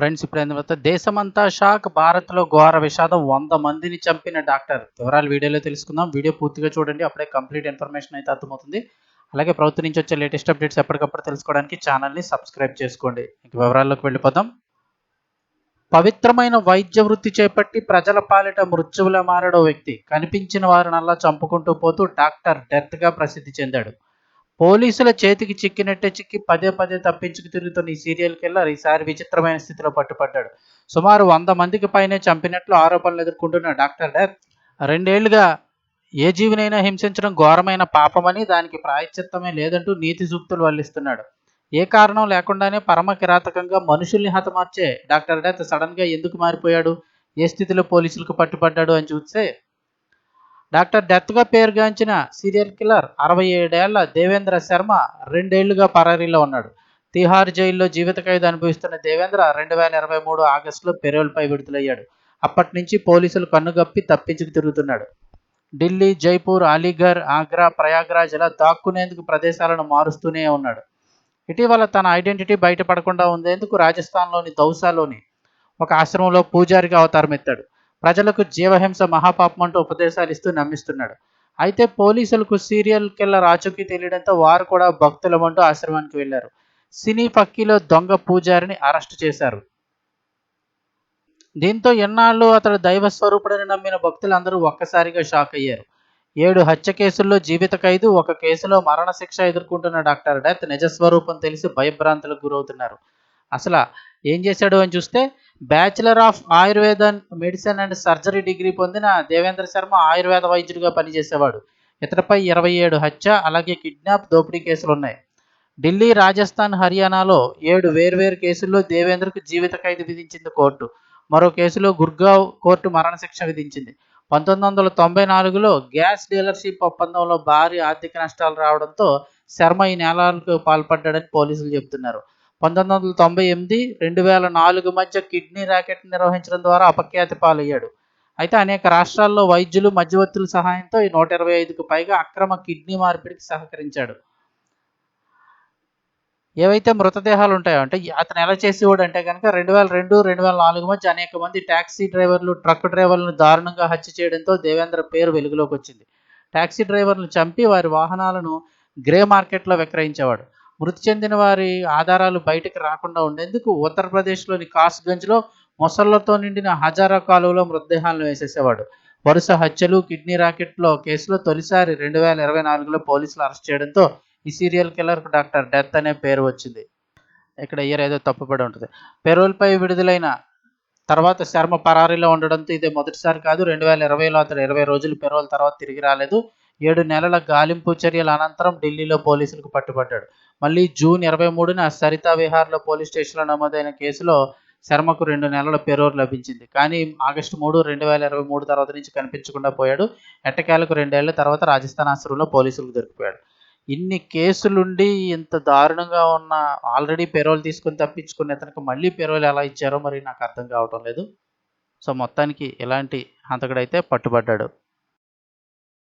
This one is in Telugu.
ఫ్రెండ్స్ ఇప్పుడు అయిన దేశమంతా షాక్ భారత్లో ఘోర విషాదం వంద మందిని చంపిన డాక్టర్. వివరాలు వీడియోలో తెలుసుకుందాం. వీడియో పూర్తిగా చూడండి అప్పుడే కంప్లీట్ ఇన్ఫర్మేషన్ అయితే అర్థమవుతుంది. అలాగే ప్రభుత్వం నుంచి వచ్చే లేటెస్ట్ అప్డేట్స్ ఎప్పటికప్పుడు తెలుసుకోవడానికి ఛానల్ని సబ్స్క్రైబ్ చేసుకోండి. ఇంక వివరాల్లోకి వెళ్ళిపోదాం. పవిత్రమైన వైద్య వృత్తి చేపట్టి ప్రజల పాలిట మృత్యువుల మారడో వ్యక్తి కనిపించిన వారినల్లా చంపుకుంటూ పోతూ డాక్టర్ డెత్గా ప్రసిద్ధి చెందాడు. పోలీసుల చేతికి చిక్కినట్టే చిక్కి పదే పదే తప్పించుకు తిరుగుతున్న ఈ సీరియల్ కిల్లర్ ఈసారి విచిత్రమైన స్థితిలో పట్టుపడ్డాడు. సుమారు వంద మందికి పైనే చంపినట్లు ఆరోపణలు ఎదుర్కొంటున్న డాక్టర్ డెత్ రెండేళ్ళుగా ఏ జీవినైనా హింసించడం ఘోరమైన పాపమని దానికి ప్రాయశ్చిత్తమే లేదంటూ నీతి సూక్తులు వల్లిస్తున్నాడు. ఏ కారణం లేకుండానే పరమ కిరాతకంగా మనుషుల్ని హతమార్చే డాక్టర్ డెత్ సడన్గా ఎందుకు మారిపోయాడు? ఏ స్థితిలో పోలీసులకు పట్టుపడ్డాడు అని చూస్తే డాక్టర్ డెత్గా పేరుగాంచిన సీరియల్ కిల్లర్ అరవై ఏడేళ్ళ దేవేంద్ర శర్మ రెండేళ్ళుగా పరారీలో ఉన్నాడు. తిహార్ జైల్లో జీవిత ఖైదు అనుభవిస్తున్న దేవేంద్ర రెండు వేల ఇరవై మూడు ఆగస్టులో పెరోల్పై విడుదలయ్యాడు. అప్పటి నుంచి పోలీసులు కన్నుగప్పి తప్పించుకు తిరుగుతున్నాడు. ఢిల్లీ జైపూర్ అలీఘర్ ఆగ్రా ప్రయాగ్రాజ్ ఇలా దాక్కునేందుకు ప్రదేశాలను మారుస్తూనే ఉన్నాడు. ఇటీవల తన ఐడెంటిటీ బయటపడకుండా ఉండేందుకు రాజస్థాన్లోని దౌసాలోని ఒక ఆశ్రమంలో పూజారిగా అవతారం ఎత్తాడు ప్రజలకు జీవహింస మహాపాపం అంటూ ఉపదేశాలు ఇస్తూ నమ్మిస్తున్నాడు. అయితే పోలీసులకు సీరియల్ కిల్లర్ ఆచూకీ తెలియడంతో వారు కూడా భక్తులమంటూ ఆశ్రమానికి వెళ్ళారు సినీ పక్కీలో దొంగ పూజారిని అరెస్ట్ చేశారు. దీంతో ఎన్నాళ్ళు అతడు దైవ స్వరూపుడని నమ్మిన భక్తులందరూ ఒక్కసారిగా షాక్ అయ్యారు. ఏడు హత్య కేసుల్లో జీవిత ఖైదు ఒక కేసులో మరణశిక్ష ఎదుర్కొంటున్న డాక్టర్ డెత్ నిజస్వరూపం తెలిసి భయభ్రాంతులకు గురవుతున్నారు. అసలు ఏం చేశాడు అని చూస్తే bachelor of Ayurveda medicine and surgery degree పొందిన దేవేంద్ర శర్మ ఆయుర్వేద వైద్యుడిగా పనిచేసేవాడు. ఇతడిపై ఇరవై ఏడు హత్య అలాగే కిడ్నాప్ దోపిడీ కేసులు ఉన్నాయి ఢిల్లీ రాజస్థాన్ హర్యానాలో ఏడు వేర్వేరు కేసుల్లో దేవేంద్రకు జీవిత ఖైదు విధించింది కోర్టు. మరో కేసులో గుర్గావ్ కోర్టు మరణశిక్ష విధించింది. పంతొమ్మిది వందల తొంభై నాలుగులో గ్యాస్ డీలర్షిప్ ఒప్పందంలో భారీ ఆర్థిక నష్టాలు రావడంతో శర్మ ఈ నేరాలకు పాల్పడ్డాడని పోలీసులు చెబుతున్నారు. పంతొమ్మిది వందల తొంభై ఎనిమిది రెండు వేల నాలుగు మధ్య కిడ్నీ ర్యాకెట్ నిర్వహించడం ద్వారా అపఖ్యాతి పాలయ్యాడు. అయితే అనేక రాష్ట్రాల్లో వైద్యులు మధ్యవర్తుల సహాయంతో ఈ నూట ఇరవై ఐదుకు పైగా అక్రమ కిడ్నీ మార్పిడికి సహకరించాడు. ఏవైతే మృతదేహాలు ఉంటాయో అంటే అతను ఎలా చేసేవాడు అంటే కనుక రెండు వేల రెండు రెండు వేల నాలుగు మధ్య అనేక మంది ట్యాక్సీ డ్రైవర్లు ట్రక్ డ్రైవర్లను దారుణంగా హత్య చేయడంతో దేవేంద్ర పేరు వెలుగులోకి వచ్చింది. ట్యాక్సీ డ్రైవర్లను చంపి వారి వాహనాలను గ్రే మార్కెట్లో విక్రయించేవాడు. మృతి చెందిన వారి ఆధారాలు బయటకు రాకుండా ఉండేందుకు ఉత్తరప్రదేశ్లోని కాస్గంజ్లో మొసళ్ళతో నిండిన హజారా కాలువలో మృతదేహాలను వేసేసేవాడు. వరుస హత్యలు కిడ్నీ రాకెట్లో కేసులో తొలిసారి రెండు వేల ఇరవై నాలుగులో పోలీసులు అరెస్ట్ చేయడంతో ఈ సీరియల్ కిల్లర్కు డాక్టర్ డెత్ అనే పేరు వచ్చింది. ఇక్కడ ఇయర్ ఏదో తప్పుపడి ఉంటుంది. పెరోల్పై విడుదలైన తర్వాత శర్మ పరారీలో ఉండడంతో ఇదే మొదటిసారి కాదు రెండు వేల ఇరవైలో అతడు ఇరవై రోజులు పెరోల్ తర్వాత తిరిగి రాలేదు. ఏడు నెలల గాలింపు చర్యల అనంతరం ఢిల్లీలో పోలీసులకు పట్టుబడ్డాడు. మళ్ళీ జూన్ ఇరవై మూడున సరితా విహార్లో పోలీస్ స్టేషన్లో నమోదైన కేసులో శర్మకు రెండు నెలల పెరోర్ లభించింది. కానీ ఆగస్టు మూడు రెండు వేల ఇరవై మూడు తర్వాత నుంచి కనిపించకుండా పోయాడు. ఎట్టకేలకు రెండేళ్ళ తర్వాత రాజస్థాన్ ఆశ్రమంలో పోలీసులకు దొరికిపోయాడు. ఇన్ని కేసులుండి ఇంత దారుణంగా ఉన్న ఆల్రెడీ పెరోల్ తీసుకొని తప్పించుకుని అతనికి మళ్ళీ పెరోల్ ఎలా ఇచ్చారో మరి నాకు అర్థం కావటం లేదు. సో మొత్తానికి ఇలాంటి హంతకుడైతే పట్టుబడ్డాడు.